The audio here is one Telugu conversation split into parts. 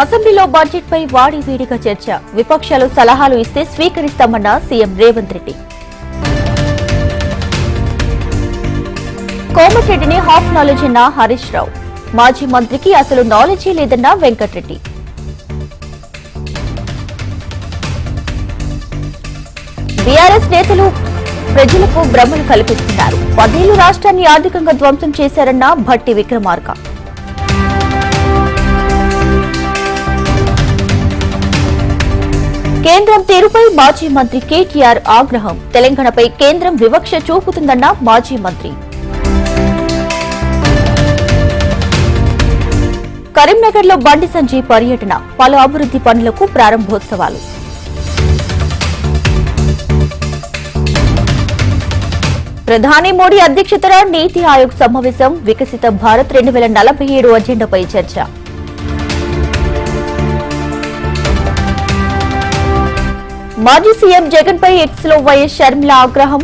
అసెంబ్లీలో బడ్జెట్ పై వాడి వీడిగా చర్చ. విపక్షాలు సలహాలు ఇస్తే స్వీకరిస్తామన్న సీఎం రేవంత్ రెడ్డి. కోమటిరెడ్డిని హాఫ్ నాలెడ్జ్ అన్న హరీష్ రావు. మాజీ మంత్రికి అసలు నాలెడ్జీ లేదన్న వెంకటరెడ్డి. బీఆర్ఎస్ నేతలు ప్రజలకు భ్రమలు కల్పిస్తున్నారు. పదేళ్ళు రాష్ట్రాన్ని ఆర్థికంగా ధ్వంసం చేశారన్న భట్టి విక్రమార్క. కేంద్రం తీరుపై మాజీ మంత్రి కేటీఆర్ ఆగ్రహం. తెలంగాణపై కేంద్రం వివక్ష చూపుతుందన్న మాజీ మంత్రి. కరీంనగర్లో బండి సంజయ్ పర్యటన పలు అభివృద్ధి పనులకు ప్రారంభోత్సవాలు. ప్రధాని మోడీ అధ్యక్షతన నీతి ఆయోగ్ సమావేశం వికసిత భారత్ రెండు వేల నలభై ఏడు అజెండాపై చర్చ. మాజీ సీఎం జగన్ పై ఎక్స్లో వైఎస్ షర్మిల ఆగ్రహం?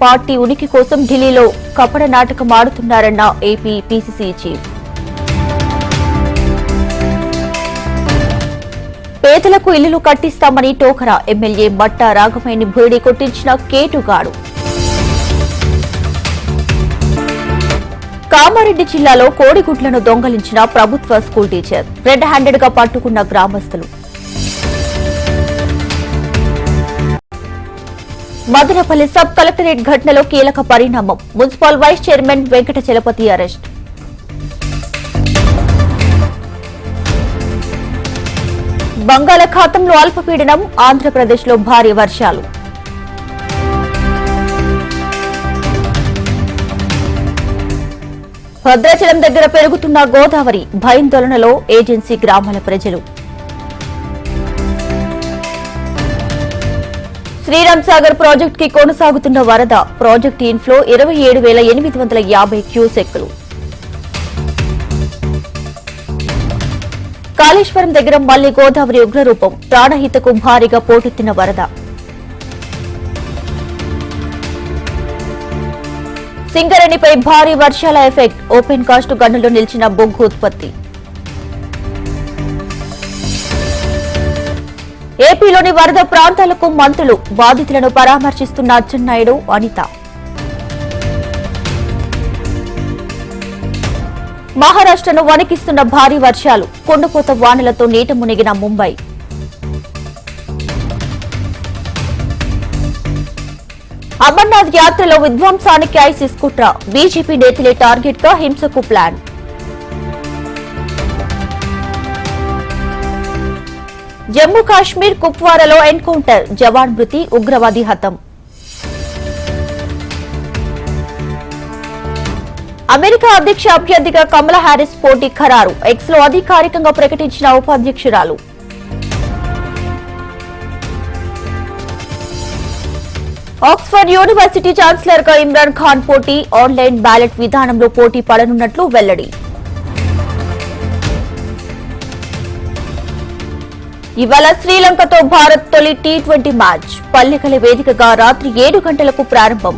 పార్టీ ఉనికి కోసం ఢిల్లీలో కపట నాటకం ఆడుతున్నారన్న ఏపీ పీసీసీ చీఫ్. పేదలకు ఇల్లులు కట్టిస్తామని టోకరా ఎమ్మెల్యే మట్టా రాఘవయ్యని బురిడి కొట్టించిన కేటుగాడు కామారెడ్డి జిల్లాలో కోడిగుడ్లను దొంగలించిన ప్రభుత్వ స్కూల్ టీచర్. రెడ్ హ్యాండెడ్గా పట్టుకున్న గ్రామస్తులు. మదనపల్లి సబ్ కలెక్టరేట్ ఘటనలో కీలక పరిణామం. Municipal vice chairman Venkata Chalapathi arrest. బంగాళాఖాతంలో అల్పపీడనం ఆంధ్రప్రదేశ్లో భారీ వర్షాలు. భద్రాచలం దగ్గర పెరుగుతున్న గోదావరి భయాందోళనలో ఏజెన్సీ గ్రామాల ప్రజలు. శ్రీరామ్ సాగర్ ప్రాజెక్ట్కి కొనసాగుతున్న వరద. ప్రాజెక్ట్ ఇన్ఫ్లో ఇరవై ఏడు వేల ఎనిమిది వందల యాభై క్యూసెక్లు కాళేశ్వరం దగ్గర మళ్ళీ గోదావరి ఉగ్రరూపం. ప్రాణహితకు భారీగా పోటెత్తిన వరద. సింగరేణిపై భారీ వర్షాల ఎఫెక్ట్. ఓపెన్ కాస్ట్ గనులు నిలిచిన బొగ్గు ఉత్పత్తి. ఏపీలోని వరద ప్రాంతాలకు మంత్రులు బాధితులను పరామర్శిస్తున్న అచ్చెన్నాయుడు అనిత. మహారాష్ట్రను వణికిస్తున్న భారీ వర్షాలు కొండపోత వానలతో నీట మునిగిన ముంబై. అమర్నాథ్ యాత్రలో విధ్వంసానికి ఐసిస్ కుట్ర బీజేపీ నేతలే టార్గెట్గా హింసకు ప్లాన్. జమ్మూ కాశ్మీర్ కుప్వారాలో ఎన్కౌంటర్ జవాన్ మృతి ఉగ్రవాది హతం. అమెరికా అధ్యక్ష అభ్యర్థిగా కమలా హ్యారిస్ పోటీ ఖరారు. ఎక్స్లో అధికారికంగా ప్రకటించిన ఉపాధ్యక్షురాలు. ఆక్స్ఫర్డ్ యూనివర్సిటీ ఛాన్సలర్గా ఇమ్రాన్ ఖాన్ పోటీ ఆన్లైన్ బ్యాలెట్ విధానంలో పోటీ పడనున్నట్లు వెల్లడి. ఇవాళ శ్రీలంకతో భారత్ తొలి టీ ట్వంటీ మ్యాచ్. పల్లెకల వేదికగా రాత్రి ఏడు గంటలకు ప్రారంభం.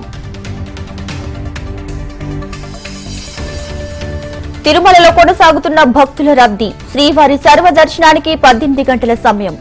తిరుమలలో కొనసాగుతున్న భక్తుల రద్దీ. శ్రీవారి సర్వదర్శనానికి పద్దెనిమిది గంటల సమయం.